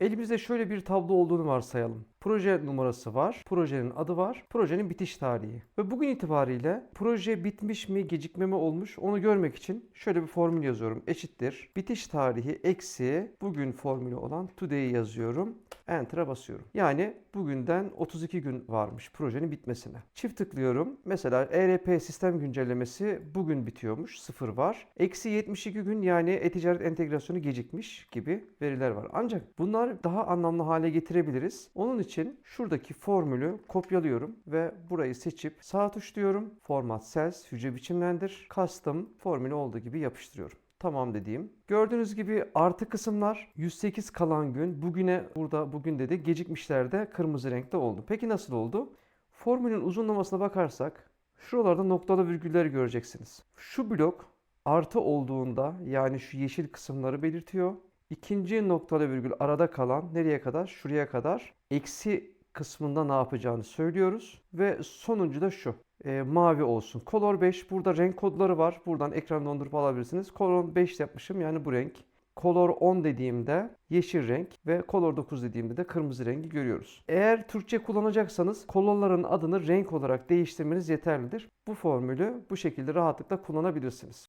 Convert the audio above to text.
Elimizde şöyle bir tablo olduğunu varsayalım. Proje numarası var, projenin adı var, projenin bitiş tarihi. Ve bugün itibariyle proje bitmiş mi, gecikme mi olmuş onu görmek için şöyle bir formül yazıyorum. Eşittir. Bitiş tarihi eksi bugün formülü olan today'i yazıyorum. Enter'a basıyorum. Yani bugünden 32 gün varmış projenin bitmesine. Çift tıklıyorum. Mesela ERP sistem güncellemesi bugün bitiyormuş. Sıfır var. Eksi 72 gün yani e-ticaret entegrasyonu gecikmiş gibi veriler var. Ancak bunlar daha anlamlı hale getirebiliriz. Onun için şuradaki formülü kopyalıyorum ve burayı seçip sağ tuşluyorum. Format Cells, hücre biçimlendir. Custom formülü olduğu gibi yapıştırıyorum. Tamam dediğim. Gördüğünüz gibi artı kısımlar 108 kalan gün bugüne burada bugün dedi gecikmişlerde kırmızı renkte oldu. Peki nasıl oldu? Formülün uzunlamasına bakarsak şuralarda noktalı virgüller göreceksiniz. Şu blok artı olduğunda yani şu yeşil kısımları belirtiyor. İkinci noktalı virgül arada kalan nereye kadar? Şuraya kadar. Eksi kısmında ne yapacağını söylüyoruz. Ve sonuncu da şu. E, mavi olsun. Color 5. Burada renk kodları var. Buradan ekran dondurup alabilirsiniz. Color 5 yapmışım yani bu renk. Color 10 dediğimde yeşil renk ve Color 9 dediğimde de kırmızı rengi görüyoruz. Eğer Türkçe kullanacaksanız kolonların adını renk olarak değiştirmeniz yeterlidir. Bu formülü bu şekilde rahatlıkla kullanabilirsiniz.